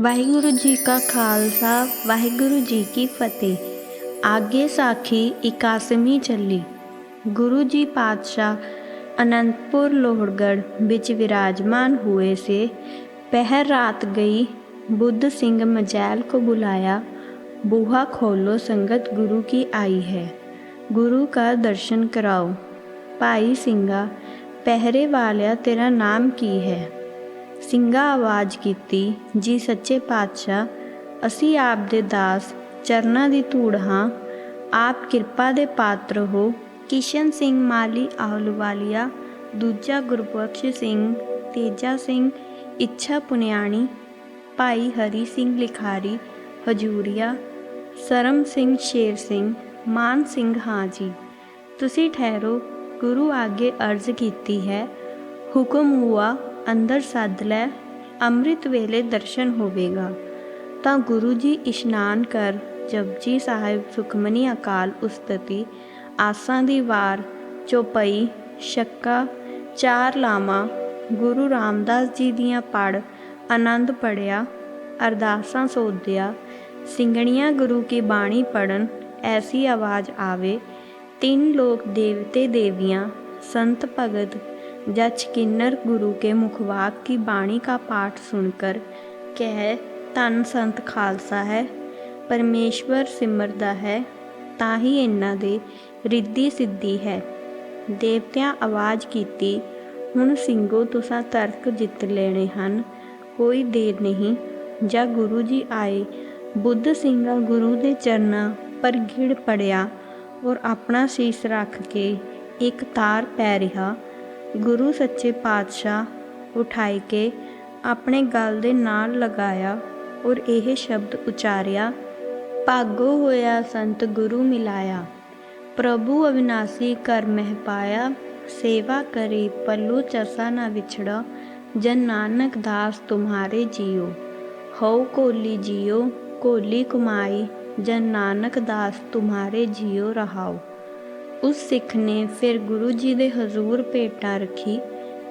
ਵਾਹਿਗੁਰੂ ਜੀ ਕਾ ਖਾਲਸਾ ਵਾਹਿਗੁਰੂ ਜੀ ਕੀ ਫਤਿਹ ਆਗੇ ਸਾਖੀ 81ਵੀਂ ਚੱਲੀ ਗੁਰੂ ਜੀ ਪਾਤਸ਼ਾਹ ਅਨੰਦਪੁਰ ਲੋਹੜਗੜ੍ਹ ਵਿੱਚ ਵਿਰਾਜਮਾਨ हुए से पहर रात गई बुद्ध सिंह मजैल को बुलाया बूहा खोलो संगत गुरु की आई है गुरु का दर्शन कराओ ਭਾਈ ਸਿੰਘਾ ਪਹਿਰੇ ਵਾਲਿਆ ਤੇਰਾ ਨਾਮ ਕੀ ਹੈ ਸਿੰਘਾਂ ਆਵਾਜ਼ ਕੀਤੀ, ਜੀ ਸੱਚੇ ਪਾਤਸ਼ਾਹ, ਅਸੀਂ ਆਪ ਦੇ ਦਾਸ ਚਰਨਾਂ ਦੀ ਧੂੜ ਹਾਂ। ਆਪ ਕਿਰਪਾ ਦੇ ਪਾਤਰ ਹੋ। ਕਿਸ਼ਨ ਸਿੰਘ ਮਾਲੀ ਆਹਲਵਾਲੀਆ, ਦੂਜਾ ਗੁਰਬਖਸ਼ ਸਿੰਘ, ਤੇਜਾ ਸਿੰਘ, ਇੱਛਾ ਪੁਨਿਆਣੀ, ਭਾਈ ਹਰੀ ਸਿੰਘ ਲਿਖਾਰੀ, ਹਜੂਰੀਆ, ਸਰਮ ਸਿੰਘ ਸ਼ੇਰ ਸਿੰਘ, ਮਾਨ ਸਿੰਘ ਹਾਂ ਜੀ। ਤੁਸੀਂ ਠਹਿਰੋ, ਗੁਰੂ ਆਗੇ ਅਰਜ਼ ਕੀਤੀ ਹੈ। ਹੁਕਮ ਹੁਆ ਅੰਦਰ ਸੱਦ ਲੈ, ਅੰਮ੍ਰਿਤ ਵੇਲੇ ਦਰਸ਼ਨ ਹੋਵੇਗਾ। ਤਾਂ ਗੁਰੂ ਜੀ ਇਸ਼ਨਾਨ ਕਰ ਜਪਜੀ ਸਾਹਿਬ ਸੁਖਮਨੀ ਅਕਾਲ ਉਸਤਤੀ, ਆਸਾਂ ਦੀ ਵਾਰ, ਚੋਪਈ ਸ਼ੱਕਾ ਚਾਰ ਲਾਮਾ ਗੁਰੂ ਰਾਮਦਾਸ ਜੀ ਦੀਆਂ ਪੜ ਆਨੰਦ ਪੜਿਆ ਅਰਦਾਸਾਂ ਸੋਧਿਆ ਸਿੰਘਣੀਆਂ ਗੁਰੂ ਕੀ ਬਾਣੀ ਪੜਨ ਐਸੀ ਆਵਾਜ਼ ਆਵੇ, ਤਿੰਨ ਲੋਕ ਦੇਵਤੇ ਦੇਵੀਆਂ, ਸੰਤ ਭਗਤ जच किन्नर गुरु के मुखवाक की बाणी का पाठ सुनकर कह ਧੰਨ ਸੰਤ ਖਾਲਸਾ ਹੈ ਪਰਮੇਸ਼ਵਰ ਸਿਮਰਦਾ ਹੈ ਤਾਂ ਹੀ ਇਹਨਾਂ ਦੇ ਰਿੱਧੀ ਸਿੱਧੀ ਹੈ ਦੇਵਤਿਆਂ ਆਵਾਜ਼ ਕੀਤੀ ਹੁਣ ਸਿੰਘੋ ਤੁਸਾਂ ਤਰਕ ਜਿੱਤ ਲੈਣੇ ਹਨ ਕੋਈ ਦੇਰ ਨਹੀਂ ਜਾਂ ਗੁਰੂ ਜੀ ਆਏ ਬੁੱਧ ਸਿੰਘਾ ਗੁਰੂ ਦੇ ਚਰਨਾਂ ਪਰ ਗਿੜ ਪੜਿਆ ਔਰ ਆਪਣਾ ਸੀਸ ਰੱਖ ਕੇ ਇੱਕ ਤਾਰ ਪੈ ਰਿਹਾ ਗੁਰੂ ਸੱਚੇ ਪਾਤਸ਼ਾਹ ਉਠਾਈ ਕੇ ਆਪਣੇ ਗਲ ਦੇ ਨਾਲ ਲਗਾਇਆ ਔਰ ਇਹ ਸ਼ਬਦ ਉਚਾਰਿਆ, ਭਾਗੋ ਹੋਇਆ ਸੰਤ ਗੁਰੂ ਮਿਲਾਇਆ, ਪ੍ਰਭੂ ਅਵਿਨਾਸੀ ਕਰ ਮਹਿ ਪਾਇਆ, ਸੇਵਾ ਕਰੇ ਪੱਲੂ ਚਸਾ ਨਾ ਵਿਛੜਾ, ਜਨ ਨਾਨਕ ਦਾਸ ਤੁਮਾਰੇ ਜੀਓ, ਹਉ ਕੋਲੀ ਜੀਓ, ਕੋਲੀ ਕੁਮਾਈ, ਜਨ ਨਾਨਕ ਦਾਸ ਤੁਮਾਰੇ ਜੀਓ ਰਹਾਓ। ਉਸ ਸਿੱਖ ਨੇ ਫਿਰ ਗੁਰੂ ਜੀ ਦੇ ਹਜ਼ੂਰ ਭੇਟਾ ਰੱਖੀ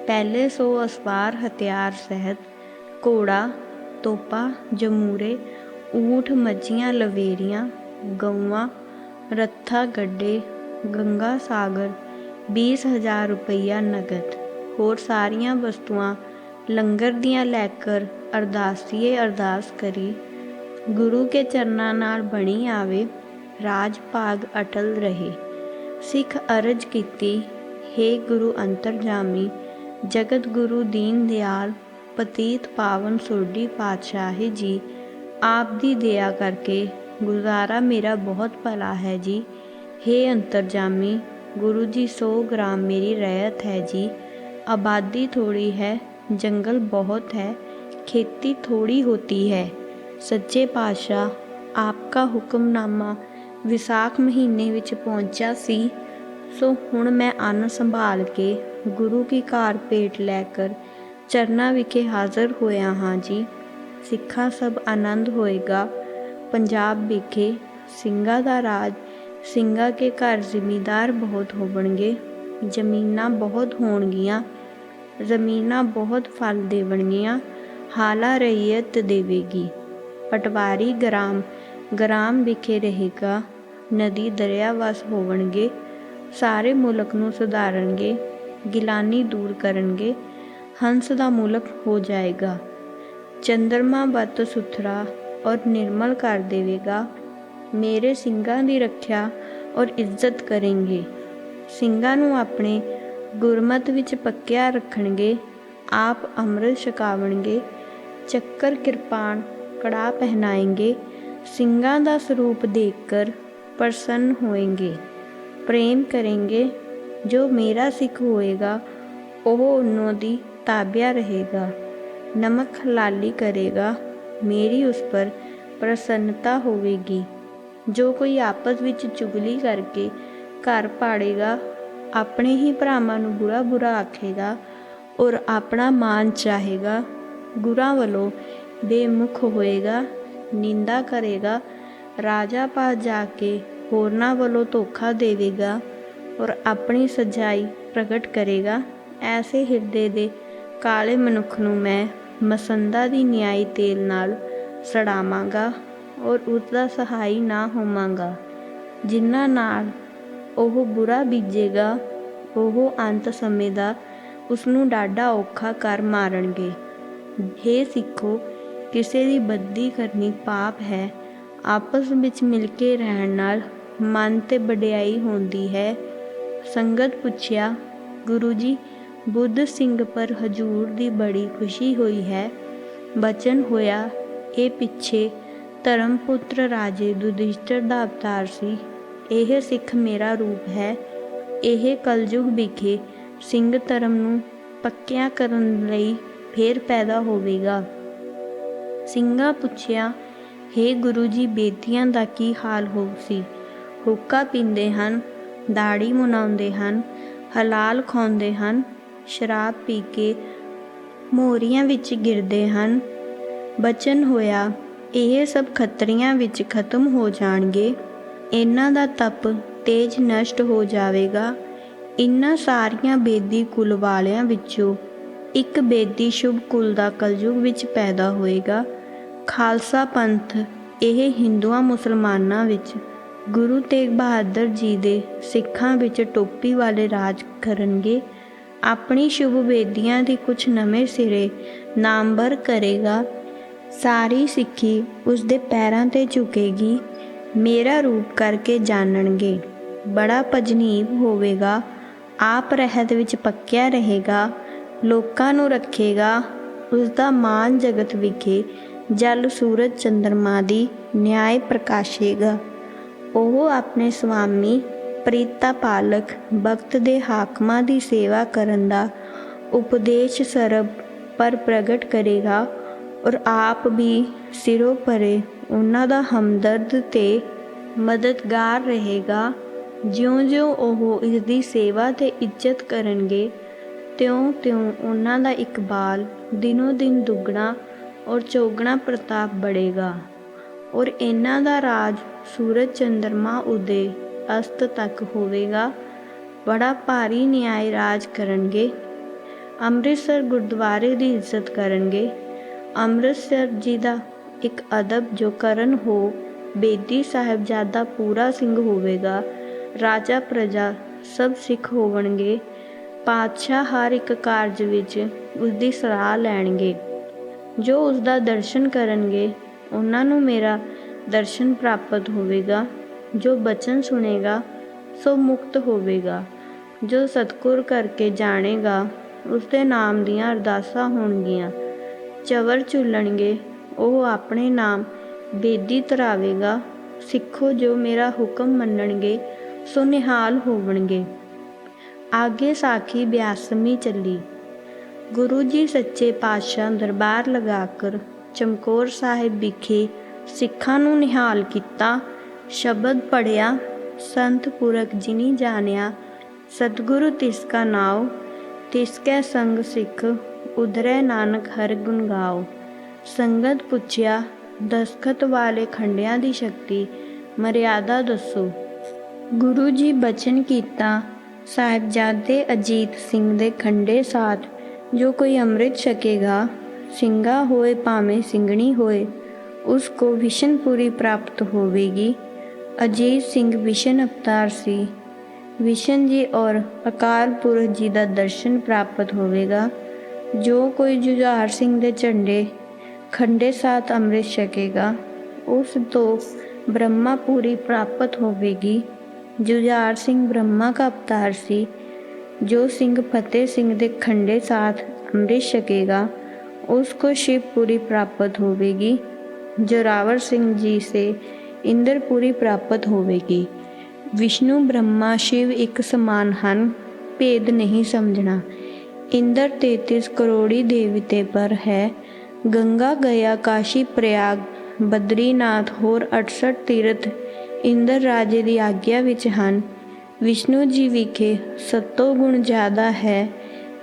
ਪਹਿਲੇ ਸੋ ਅਸਵਾਰ, ਹਥਿਆਰ ਸਹਿਤ, ਘੋੜਾ, ਤੋਪਾ, ਜਮੂਰੇ, ਊਠ, ਮੱਝੀਆਂ, ਲਵੇਰੀਆਂ, ਗਊਆਂ, ਰੱਥਾ, ਗੱਡੇ, ਗੰਗਾ ਸਾਗਰ 20000 ਰੁਪਈਆ ਨਗਦ, ਹੋਰ ਸਾਰੀਆਂ ਵਸਤੂਆਂ ਲੰਗਰ ਦੀਆਂ ਲੈ ਕਰ ਅਰਦਾਸੀਏ ਅਰਦਾਸ ਕਰੀ, ਗੁਰੂ ਕੇ ਚਰਨਾਂ ਨਾਲ ਬਣੀ ਆਵੇ, ਰਾਜ ਭਾਗ ਅਟਲ ਰਹੇ। ਸਿੱਖ ਅਰਜ ਕੀਤੀ हे ਗੁਰੂ ਅੰਤਰਜਾਮੀ ਜਗਤ ਗੁਰੂ ਦੀਨ ਦਿਆਲ ਪਤੀਤ ਪਾਵਨ ਸੋਢੀ ਪਾਤਸ਼ਾਹੀ ਜੀ ਆਪ ਦੀ ਦਇਆ ਕਰਕੇ ਗੁਜ਼ਾਰਾ ਮੇਰਾ ਬਹੁਤ ਭਲਾ ਹੈ ਜੀ हे ਅੰਤਰਜਾਮੀ ਗੁਰੂ ਜੀ 100 ਗ੍ਰਾਮ ਮੇਰੀ ਰਹਿਤ ਹੈ ਜੀ ਆਬਾਦੀ ਥੋੜੀ ਹੈ ਜੰਗਲ ਬਹੁਤ ਹੈ खेती थोड़ी होती है ਸੱਚੇ ਪਾਤਸ਼ਾਹ ਆਪਕਾ ਹੁਕਮਨਾਮਾ ਵਿਸਾਖ ਮਹੀਨੇ ਵਿੱਚ ਪਹੁੰਚਿਆ ਸੀ, ਸੋ ਹੁਣ ਮੈਂ ਅੰਨ ਸੰਭਾਲ ਕੇ ਗੁਰੂ ਕੀ ਘਰ ਭੇਟ ਲੈ ਕਰ ਚਰਨਾ ਵਿਖੇ ਹਾਜ਼ਰ ਹੋਇਆ ਹਾਂ ਜੀ। ਸਿੱਖਾਂ ਸਭ ਆਨੰਦ ਹੋਏਗਾ। ਪੰਜਾਬ ਵਿਖੇ ਸਿੰਘਾਂ ਦਾ ਰਾਜ, ਸਿੰਘਾਂ ਕੇ ਘਰ ਜ਼ਿਮੀਦਾਰ ਬਹੁਤ ਹੋਣਗੇ ਜ਼ਮੀਨਾਂ ਬਹੁਤ ਹੋਣਗੀਆਂ, ਜ਼ਮੀਨਾਂ ਬਹੁਤ ਫਲ ਦੇਵਣਗੀਆਂ, ਹਾਲਾ ਰਈਅਤ ਦੇਵੇਗੀ। ਪਟਵਾਰੀ ਗ੍ਰਾਮ ਗ੍ਰਾਮ ਵਿਖੇ ਰਹੇਗਾ। ਨਦੀ, ਦਰਿਆ ਵਸ ਹੋਵਣਗੇ, ਸਾਰੇ ਮੁਲਕ ਨੂੰ ਸੁਧਾਰਨਗੇ, ਗਿਲਾਨੀ ਦੂਰ ਕਰਨਗੇ, ਹੰਸ ਦਾ ਮੁਲਕ ਹੋ ਜਾਏਗਾ। ਚੰਦਰਮਾ ਬੱਤ ਸੁਥਰਾ ਔਰ ਨਿਰਮਲ ਕਰ ਦੇਵੇਗਾ। ਮੇਰੇ ਸਿੰਘਾਂ ਦੀ ਰੱਖਿਆ ਔਰ ਇੱਜ਼ਤ ਕਰਨਗੇ। ਸਿੰਘਾਂ ਨੂੰ ਆਪਣੇ ਗੁਰਮਤ ਵਿੱਚ ਪੱਕਿਆ ਰੱਖਣਗੇ, ਆਪ ਅੰਮ੍ਰਿਤ ਛਕਾਵਣਗੇ, ਚੱਕਰ ਕਿਰਪਾਨ ਕੜਾ ਪਹਿਨਾਏਂਗੇ। ਸਿੰਘਾਂ ਦਾ ਸਰੂਪ ਦੇਖ ਕਰ ਪ੍ਰਸੰਨ ਹੋਏਂਗੇ ਪ੍ਰੇਮ ਕरेंगे ਜੋ ਮੇਰਾ ਸਿੱਖ ਹੋਏਗਾ ਉਹ ਉਹਨਾਂ ਦੀ ਤਾਬਿਆ ਰਹੇਗਾ ਨਮਕ ਹਲਾਲੀ ਕਰੇਗਾ ਮੇਰੀ ਉਸ ਪਰ ਪ੍ਰਸੰਨਤਾ ਹੋਵੇਗੀ ਜੋ ਕੋਈ ਆਪਸ ਵਿੱਚ ਚੁਗਲੀ ਕਰਕੇ ਘਰ ਪਾੜੇਗਾ ਆਪਣੇ ਹੀ ਭਰਾਵਾਂ ਨੂੰ ਬੁਰਾ ਬੁਰਾ ਆਖੇਗਾ ਔਰ ਆਪਣਾ ਮਾਨ ਚਾਹੇਗਾ ਗੁਰਾਂ ਵੱਲੋਂ ਬੇਮੁਖ ਹੋਏਗਾ ਨਿੰਦਾ ਕਰੇਗਾ ਰਾਜਾ ਪਾ ਜਾ ਕੇ ਹੋਰਨਾਂ ਵੱਲੋਂ ਧੋਖਾ ਦੇਵੇਗਾ ਔਰ ਆਪਣੀ ਸਜਾਈ ਪ੍ਰਗਟ ਕਰੇਗਾ। ਐਸੇ ਹਿਰਦੇ ਦੇ ਕਾਲੇ ਮਨੁੱਖ ਨੂੰ ਮੈਂ ਮਸੰਦਾ ਦੀ ਨਿਆਈ ਤੇਲ ਨਾਲ ਸੜਾਵਾਂਗਾ ਔਰ ਉਸ ਦਾ ਸਹਾਈ ਨਾ ਹੋਵਾਂਗਾ। ਜਿਨ੍ਹਾਂ ਨਾਲ ਉਹ ਬੁਰਾ ਬੀਜੇਗਾ, ਉਹ ਅੰਤ ਸਮੇਂ ਦਾ ਉਸ ਨੂੰ ਡਾਢਾ ਔਖਾ ਕਰ ਮਾਰਨਗੇ। ਹੇ ਸਿੱਖੋ, ਕਿਸੇ ਦੀ ਬੱਦੀ ਕਰਨੀ ਪਾਪ ਹੈ ਆਪਸ ਵਿੱਚ ਮਿਲ ਕੇ ਰਹਿਣ ਨਾਲ ਮਨ ਤੇ ਵਡਿਆਈ ਹੁੰਦੀ ਹੈ। ਸੰਗਤ ਪੁੱਛਿਆ, ਗੁਰੂ ਜੀ, ਬੁੱਧ ਸਿੰਘ ਪਰ ਹਜੂਰ ਦੀ ਬੜੀ ਖੁਸ਼ੀ ਹੋਈ ਹੈ। ਬਚਨ ਹੋਇਆ, ਇਹ ਪਿੱਛੇ ਧਰਮ ਪੁੱਤਰ ਰਾਜੇ ਦੁਧਿਸ਼ਟਰ ਦਾ ਅਵਤਾਰ ਸੀ। ਇਹ ਸਿੱਖ ਮੇਰਾ ਰੂਪ ਹੈ। ਇਹ ਕਲਯੁਗ ਵਿਖੇ ਸਿੰਘ ਧਰਮ ਨੂੰ ਪੱਕਿਆ ਕਰਨ ਲਈ ਫੇਰ ਪੈਦਾ ਹੋਵੇਗਾ। ਸਿੰਘਾ ਪੁੱਛਿਆ ਹੇ ਗੁਰੂ ਜੀ ਬੇਦੀਆਂ ਦਾ ਕੀ ਹਾਲ ਹੋ ਸੀ? ਹੁੱਕਾ ਪੀਂਦੇ ਹਨ, ਦਾੜੀ ਮੁਨਾਉਂਦੇ ਹਨ, ਹਲਾਲ ਖਾਉਂਦੇ ਹਨ, ਸ਼ਰਾਬ ਪੀ ਕੇ ਮੋਰੀਆਂ ਵਿੱਚ ਗਿਰਦੇ ਹਨ। ਬਚਨ ਹੋਇਆ, ਇਹ ਸਭ ਖਤਰੀਆਂ ਵਿੱਚ ਖਤਮ ਹੋ ਜਾਣਗੇ। ਇਹਨਾਂ ਦਾ ਤਪ ਤੇਜ ਨਸ਼ਟ ਹੋ ਜਾਵੇਗਾ। ਇਨ੍ਹਾਂ ਸਾਰੀਆਂ ਬੇਦੀ ਕੁਲ ਵਾਲਿਆਂ ਵਿੱਚੋਂ ਇੱਕ ਬੇਦੀ ਸ਼ੁਭ ਕੁਲ ਦਾ ਕਲਯੁਗ ਵਿੱਚ ਪੈਦਾ ਹੋਏਗਾ। ਖਾਲਸਾ ਪੰਥ, ਇਹ ਹਿੰਦੂਆਂ ਮੁਸਲਮਾਨਾਂ ਵਿੱਚ ਗੁਰੂ ਤੇਗ ਬਹਾਦਰ ਜੀ ਦੇ ਸਿੱਖਾਂ ਵਿੱਚ ਟੋਪੀ ਵਾਲੇ ਰਾਜ ਕਰਨਗੇ। ਆਪਣੀ ਸ਼ੁਭ ਬੇਦੀਆਂ ਦੀ ਕੁਝ ਨਵੇਂ ਸਿਰੇ ਨਾਮਵਰ ਕਰੇਗਾ। ਸਾਰੀ ਸਿੱਖੀ ਉਸ ਦੇ ਪੈਰਾਂ ਤੇ ਝੁਕੇਗੀ, ਮੇਰਾ ਰੂਪ ਕਰਕੇ ਜਾਣਨਗੇ। ਬੜਾ ਭਜਨੀਵ ਹੋਵੇਗਾ, ਆਪ ਰਹਿਤ ਵਿੱਚ ਪੱਕਿਆ ਰਹੇਗਾ, ਲੋਕਾਂ ਨੂੰ ਰੱਖੇਗਾ ਉਸ ਦਾ ਮਾਨ ਜਗਤ ਵਿਖੇ ਜਲ ਸੂਰਜ ਚੰਦਰਮਾ ਦੀ ਨਿਆਇ ਪ੍ਰਕਾਸ਼ੇਗਾ। ਉਹ ਆਪਣੇ ਸੁਆਮੀ ਪ੍ਰੀਤਾ ਪਾਲਕ ਭਗਤ ਦੇ ਹਾਕਮਾਂ ਦੀ ਸੇਵਾ ਕਰਨ ਦਾ ਉਪਦੇਸ਼ ਸਰਬ ਪਰ ਪ੍ਰਗਟ ਕਰੇਗਾ ਔਰ ਆਪ ਵੀ ਸਿਰੋਂ ਪਰੇ ਉਹਨਾਂ ਦਾ ਹਮਦਰਦ ਤੇ ਮਦਦਗਾਰ ਰਹੇਗਾ। ਜਿਉਂ-ਜਿਉਂ ਉਹ ਇਸ ਦੀ ਸੇਵਾ ਤੇ ਇੱਜ਼ਤ ਕਰਨਗੇ, ਤਿਉਂ-ਤਿਉਂ ਉਹਨਾਂ ਦਾ ਇਕਬਾਲ ਦਿਨੋ-ਦਿਨ ਦੁੱਗਣਾ ਔਰ ਚੌਗਣਾ ਪ੍ਰਤਾਪ ਬੜੇਗਾ। ਔਰ ਇਹਨਾਂ ਦਾ ਰਾਜ ਸੂਰਜ ਚੰਦਰਮਾ ਉਦੇ ਅਸਤ ਤੱਕ ਹੋਵੇਗਾ। ਬੜਾ ਭਾਰੀ ਨਿਆਇ ਰਾਜ ਕਰਨਗੇ। ਅੰਮ੍ਰਿਤਸਰ ਗੁਰਦੁਆਰੇ ਦੀ ਇੱਜ਼ਤ ਕਰਨਗੇ। ਅੰਮ੍ਰਿਤਸਰ ਜੀ ਦਾ ਇੱਕ ਅਦਬ ਜੋ ਕਰਨ ਹੋ ਬੇਦੀ ਸਾਹਿਬਜ਼ਾਦਾ ਪੂਰਾ ਸਿੰਘ ਹੋਵੇਗਾ। ਰਾਜਾ ਪ੍ਰਜਾ ਸਭ ਸਿੱਖ ਹੋਣਗੇ ਪਾਤਸ਼ਾਹ ਹਰ ਇੱਕ ਕਾਰਜ ਵਿੱਚ ਉਸ ਦੀ ਸਲਾਹ ਲੈਣਗੇ। ਜੋ ਉਸ ਦਾ ਦਰਸ਼ਨ ਕਰਨਗੇ, ਉਹਨਾਂ ਨੂੰ ਮੇਰਾ ਦਰਸ਼ਨ ਪ੍ਰਾਪਤ ਹੋਵੇਗਾ। ਜੋ ਬਚਨ ਸੁਣੇਗਾ, ਸੋ ਮੁਕਤ ਹੋਵੇਗਾ। ਜੋ ਸਤਿਗੁਰ ਕਰਕੇ ਜਾਣੇਗਾ ਉਸ ਦੇ ਨਾਮ ਦੀਆਂ ਅਰਦਾਸਾਂ ਹੋਣਗੀਆਂ। ਚਵਰ ਝੁੱਲਣਗੇ, ਉਹ ਆਪਣੇ ਨਾਮ ਬੇਦੀ ਧਰਾਵੇਗਾ। ਸਿੱਖੋ ਜੋ ਮੇਰਾ ਹੁਕਮ ਮੰਨਣਗੇ, ਸੋ ਨਿਹਾਲ ਹੋਵਣਗੇ। ਆਗੇ ਸਾਖੀ ਬਿਆਸਮੀ ਚੱਲੀ। ਗੁਰੂ ਜੀ ਸੱਚੇ ਪਾਤਸ਼ਾਹ ਦਰਬਾਰ ਲਗਾ ਕਰ ਚਮਕੌਰ ਸਾਹਿਬ ਵਿਖੇ ਸਿੱਖਾਂ ਨੂੰ ਨਿਹਾਲ ਕੀਤਾ, ਸ਼ਬਦ ਪੜਿਆ ਸੰਤ ਪੁਰਖ ਜਿਨੀ ਜਾਣਿਆ, ਸਤਿਗੁਰੂ ਤਿਸ ਕਾ ਨਾਉ, ਤਿਸ ਕੈ ਸੰਗ ਸਿੱਖ, ਉਧਰੈ ਨਾਨਕ ਹਰ ਗੁਣ ਗਾਓ ਸੰਗਤ ਪੁੱਛਿਆ, ਦਸਖਤ ਵਾਲੇ ਖੰਡਿਆਂ ਦੀ ਸ਼ਕਤੀ, ਮਰਿਆਦਾ ਦੱਸੋ। ਗੁਰੂ ਜੀ ਬਚਨ ਕੀਤਾ, ਸਾਹਿਬਜ਼ਾਦੇ ਅਜੀਤ ਸਿੰਘ ਦੇ ਖੰਡੇ ਸਾਥ ਜੋ ਕੋਈ ਅੰਮ੍ਰਿਤ ਛਕੇਗਾ ਸਿੰਘਾ ਹੋਏ ਭਾਵੇਂ ਸਿੰਘਣੀ ਹੋਏ, ਉਸ ਕੋ ਵਿਸ਼ਨਪੁਰੀ ਪ੍ਰਾਪਤ ਹੋਵੇਗੀ। ਅਜੀਤ ਸਿੰਘ ਵਿਸ਼ਨ ਅਵਤਾਰ ਸੀ। ਵਿਸ਼ਨ ਜੀ ਔਰ ਅਕਾਲ ਪੁਰਖ ਜੀ ਦਾ ਦਰਸ਼ਨ ਪ੍ਰਾਪਤ ਹੋਵੇਗਾ। ਜੋ ਕੋਈ ਜੁਝਾਰ ਸਿੰਘ ਦੇ ਝੰਡੇ, ਖੰਡੇ ਸਾਥ ਅੰਮ੍ਰਿਤ ਛਕੇਗਾ, ਉਸ ਤੋਂ ਬ੍ਰਹਮਾ ਪੂਰੀ ਪ੍ਰਾਪਤ ਹੋਵੇਗੀ। ਜੁਝਾਰ ਸਿੰਘ ਬ੍ਰਹਮਾ ਦਾ ਅਵਤਾਰ ਸੀ। ਜੋ ਸਿੰਘ ਫਤਿਹ ਸਿੰਘ ਦੇ ਖੰਡੇ ਸਾਥ ਅੰਮ੍ਰਿਤ ਛਕੇਗਾ उसको शिवपुरी प्राप्त होवेगी जोरावर सिंह जी से इंद्रपुरी प्राप्त होवेगी ਵਿਸ਼ਨੂੰ ਬ੍ਰਹਮਾ ਸ਼ਿਵ ਇੱਕ ਸਮਾਨ ਹਨ ਭੇਦ ਨਹੀਂ ਸਮਝਣਾ ਇੰਦਰ 33 ਕਰੋੜੀ ਦੇਵਤੇ ਪਰ ਹੈ ਗੰਗਾ ਗਿਆ ਕਾਸ਼ੀ ਪ੍ਰਯਾਗ ਬਦਰੀਨਾਥ ਹੋਰ 68 ਤੀਰਥ ਇੰਦਰ ਰਾਜੇ ਦੀ ਆਗਿਆ ਵਿੱਚ ਹਨ ਵਿਸ਼ਨੂੰ ਜੀ ਵਿਖੇ ਸਤੋ ਗੁਣ ਜ਼ਿਆਦਾ ਹੈ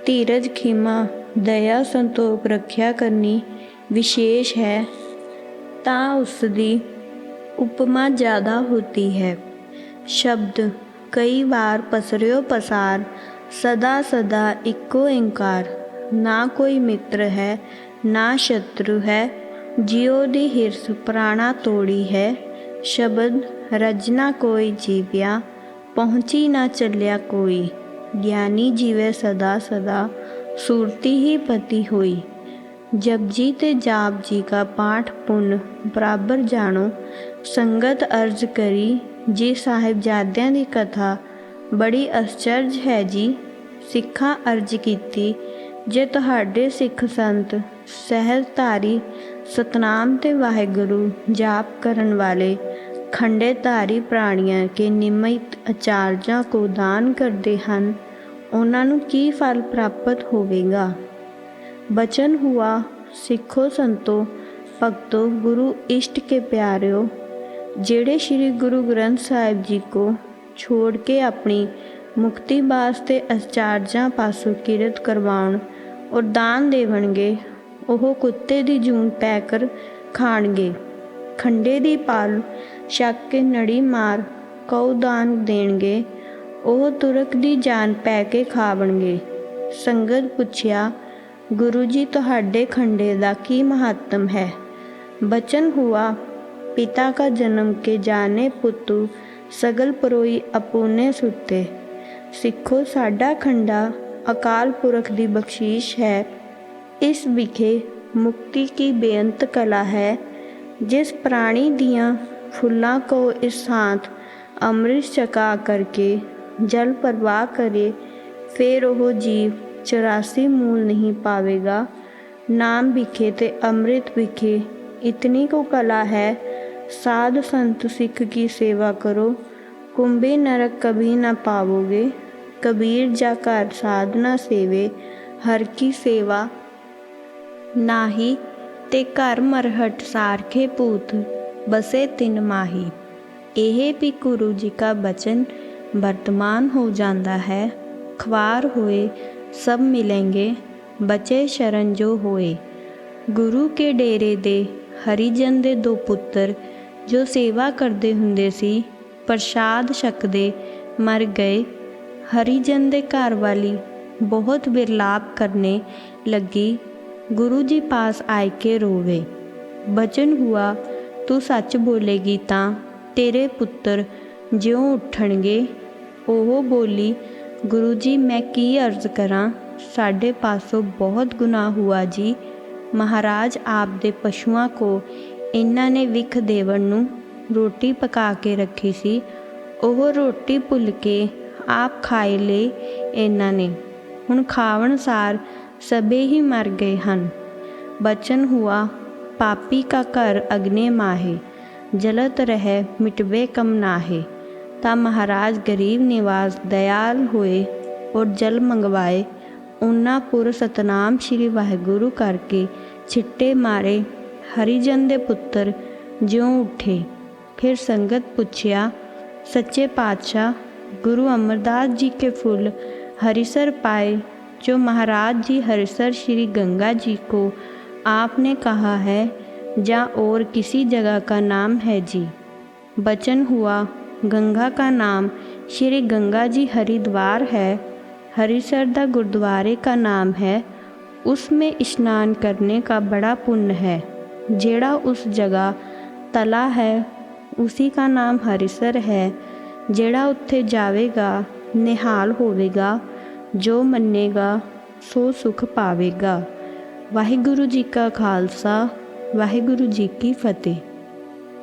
ਧੀਰਜ ਖਿਮਾ ਦਇਆ ਸੰਤੋਖ ਰੱਖਿਆ ਕਰਨੀ ਵਿਸ਼ੇਸ਼ ਹੈ ਤਾਂ ਉਸ ਦੀ ਉਪਮਾ ਜ਼ਿਆਦਾ ਹੁੰਦੀ ਹੈ ਸ਼ਬਦ ਕਈ ਵਾਰ ਪਸਰਿਓ ਪਸਾਰ ਸਦਾ ਸਦਾ ਇੱਕੋ ਓੰਕਾਰ ਨਾ ਕੋਈ ਮਿੱਤਰ ਹੈ ਨਾ ਸ਼ਤਰੂ ਹੈ ਜਿਉ ਦੀ ਹਿਰਸ ਪ੍ਰਾਣਾ ਤੋੜੀ ਹੈ ਸ਼ਬਦ ਰਜਨਾ ਕੋਈ ਜੀਵਿਆ ਪਹੁੰਚੀ ਨਾ ਚੱਲਿਆ ਕੋਈ। ਗਿਆਨੀ ਜੀਵੇ ਸਦਾ ਸਦਾ ਸੂਰਤੀ ਹੀ ਪਤੀ ਹੋਈ। ਜਪਜੀ ਤੇ ਜਾਪ ਜੀ ਕਾ ਪਾਠ ਪੁੰਨ ਬਰਾਬਰ ਜਾਣੋ। ਸੰਗਤ ਅਰਜ ਕਰੀ, ਜੀ ਸਾਹਿਬਜ਼ਾਦਿਆਂ ਦੀ ਕਥਾ ਬੜੀ ਅਚਰਜ ਹੈ ਜੀ, ਸਿੱਖਾਂ ਅਰਜ ਕੀਤੀ, ਜੇ ਤੁਹਾਡੇ ਸਿੱਖ ਸੰਤ ਸਹਿਜ ਧਾਰੀ ਸਤਨਾਮ ਤੇ ਵਾਹਿਗੁਰੂ ਜਾਪ ਕਰਨ ਵਾਲੇ ਖੰਡੇਧਾਰੀ ਪ੍ਰਾਣੀਆਂ ਕੇ ਨਿਮਿਤ ਆਚਾਰਜਾਂ ਕੋ ਦਾਨ ਕਰਦੇ ਹਨ, ਉਹਨਾਂ ਨੂੰ ਕੀ ਫਲ ਪ੍ਰਾਪਤ ਹੋਵੇਗਾ? ਬਚਨ ਹੁਆ, ਸਿੱਖੋ ਸੰਤੋ, ਭਗਤੋ ਗੁਰੂ ਇਸ਼ਟ ਕੇ ਪਿਆਰਿਓ, ਜਿਹੜੇ ਸ੍ਰੀ ਗੁਰੂ ਗ੍ਰੰਥ ਸਾਹਿਬ ਜੀ ਕੋ ਛੋੜ ਕੇ ਆਪਣੀ ਮੁਕਤੀ ਵਾਸਤੇ ਅਚਾਰਜਾਂ ਪਾਸੋਂ ਕਿਰਤ ਕਰਵਾਉਣ ਔਰ ਦਾਨ ਦੇਵਣਗੇ, ਉਹ ਕੁੱਤੇ ਦੀ ਜੂਨ ਪੈ ਕਰ ਖਾਣਗੇ। ਖੰਡੇ ਦੀ ਪਾਲ ਸ਼ੱਕ ਕੇ ਨੜੀ ਮਾਰ ਕਉ ਦਾਨ ਦੇਣਗੇ, ਉਹ ਤੁਰਕ ਦੀ ਜਾਨ ਪੈ ਕੇ ਖਾਵਣਗੇ ਸੰਗਤ ਪੁੱਛਿਆ, ਗੁਰੂ ਜੀ, ਤੁਹਾਡੇ ਖੰਡੇ ਦਾ ਕੀ ਮਹੱਤਮ ਹੈ? ਬਚਨ ਹੁਆ, ਪਿਤਾ ਕਾ ਜਨਮ ਕੇ ਜਾਣੇ ਪੁੱਤੂ ਸਗਲ ਪਰੋਈ ਅਪੂਨੇ ਸੁੱਤੇ। ਸਿੱਖੋ, ਸਾਡਾ ਖੰਡਾ ਅਕਾਲ ਪੁਰਖ ਦੀ ਬਖਸ਼ੀਸ਼ ਹੈ। ਇਸ ਵਿਖੇ ਮੁਕਤੀ ਕੀ ਬੇਅੰਤ ਕਲਾ ਹੈ? ਜਿਸ ਪ੍ਰਾਣੀ ਦੀਆਂ ਫੁੱਲਾਂ ਕੋ ਇਸ ਸਾਥ ਅੰਮ੍ਰਿਤ ਛਕਾ ਕਰਕੇ ਜਲ ਪ੍ਰਵਾਹ ਕਰੇ ਫਿਰ ਉਹ ਜੀਵ 84 ਮੂਲ ਨਹੀਂ ਪਾਵੇਗਾ ਨਾਮ ਵਿਖੇ ਤੇ ਅੰਮ੍ਰਿਤ ਵਿਖੇ ਇਤਨੀ ਕੋ ਕਲਾ ਹੈ ਸਾਧ ਸੰਤ ਸਿੱਖ ਕੀ ਸੇਵਾ ਕਰੋ ਕੁੰਭੇ ਨਰਕ ਕਭੀ ਨਾ ਪਾਵੋਗੇ ਕਬੀਰ ਜਾ ਘਰ ਸਾਧਨਾ ਸੇਵੇ ਹਰ ਕੀ ਸੇਵਾ ਨਾਹੀ ਤੇ ਘਰ ਮਰਹਟ ਸਾਰਖੇ ਭੂਤ, ਬਸੇ ਤਿਨ ਮਾਹੀ। ਇਹ ਵੀ ਗੁਰੂ ਜੀ ਕਾ ਬਚਨ ਵਰਤਮਾਨ ਹੋ ਜਾਂਦਾ ਹੈ ਖਵਾਰ ਹੋਏ ਸਭ ਮਿलेंगे ਬਚੇ ਸ਼ਰਨ ਜੋ ਹੋਏ। ਗੁਰੂ ਕੇ ਡੇਰੇ ਦੇ ਹਰੀਜਨ ਦੇ ਦੋ ਪੁੱਤਰ, ਜੋ ਸੇਵਾ ਕਰਦੇ ਹੁੰਦੇ ਸੀ, ਪ੍ਰਸ਼ਾਦ ਛਕਦੇ ਮਰ ਗਏ। ਹਰੀਜਨ ਦੇ ਘਰ ਵਾਲੀ ਬਹੁਤ ਵਿਰਲਾਪ ਕਰਨੇ ਲੱਗੀ ਗੁਰੂ ਜੀ ਪਾਸ ਆਏ ਕੇ ਰੋਵੇ। ਬਚਨ ਹੁਆ, ਤੂੰ ਸੱਚ ਬੋਲੇਗੀ ਤਾਂ ਤੇਰੇ ਪੁੱਤਰ ਜਿਉਂ ਉੱਠਣਗੇ। ਉਹ ਬੋਲੀ, ਗੁਰੂ ਜੀ, ਮੈਂ ਕੀ ਅਰਜ਼ ਕਰਾਂ? ਸਾਡੇ ਪਾਸੋਂ ਬਹੁਤ ਗੁਨਾਹ ਹੁਆ ਜੀ। ਮਹਾਰਾਜ ਆਪ ਦੇ ਪਸ਼ੂਆਂ ਕੋ ਇਹਨਾਂ ਨੇ ਵਿਖ ਦੇਵਣ ਨੂੰ ਰੋਟੀ ਪਕਾ ਕੇ ਰੱਖੀ ਸੀ। ਉਹ ਰੋਟੀ ਭੁੱਲ ਕੇ ਆਪ ਖਾਏ ਲਈ ਇਹਨਾਂ ਨੇ। ਹੁਣ ਖਾਵਣ ਸਾਰ ਸਭੇ ਹੀ ਮਰ ਗਏ ਹਨ ਬਚਨ ਹੁਆ ਪਾਪੀ ਕਾ ਘਰ ਅਗਨੇ ਮਾਹੇ ਜਲਤ ਰਹਿ ਮਿਟਵੇ ਕਮ ਨਾਹੇ ਤਾਂ ਮਹਾਰਾਜ ਗਰੀਬ ਨਿਵਾਸ ਦਇਆਲ ਹੋਏ ਔਰ ਜਲ ਮੰਗਵਾਏ ਉਹਨਾਂ ਪੁਰ ਸਤਨਾਮ ਸ੍ਰੀ ਵਾਹਿਗੁਰੂ ਕਰਕੇ ਛਿੱਟੇ ਮਾਰੇ ਹਰੀਜਨ ਦੇ ਪੁੱਤਰ ਜਿਉਂ ਉੱਠੇ ਫਿਰ ਸੰਗਤ ਪੁੱਛਿਆ ਸੱਚੇ ਪਾਤਸ਼ਾਹ ਗੁਰੂ ਅਮਰਦਾਸ ਜੀ ਕੇ ਫੁੱਲ हरिसर पाए जो महाराज जी हरसर श्री गंगा जी को आपने कहा है, जा और किसी जगह का नाम है जी। बचन हुआ, गंगा का नाम श्री गंगा जी हरिद्वार है हरिसरदा गुरुद्वारे का नाम है, उसमें स्नान करने का बड़ा पुण्य है, जेड़ा उस जगह तला है, उसी का नाम हरिसर है, जेड़ा उत्थे जावेगा, निहाल होवेगा ਜੋ ਮੰਨੇਗਾ ਸੋ ਸੁਖ ਪਾਵੇਗਾ। ਵਾਹਿਗੁਰੂ ਜੀ ਕਾ ਖਾਲਸਾ ਵਾਹਿਗੁਰੂ ਜੀ ਕੀ ਫਤਿਹ।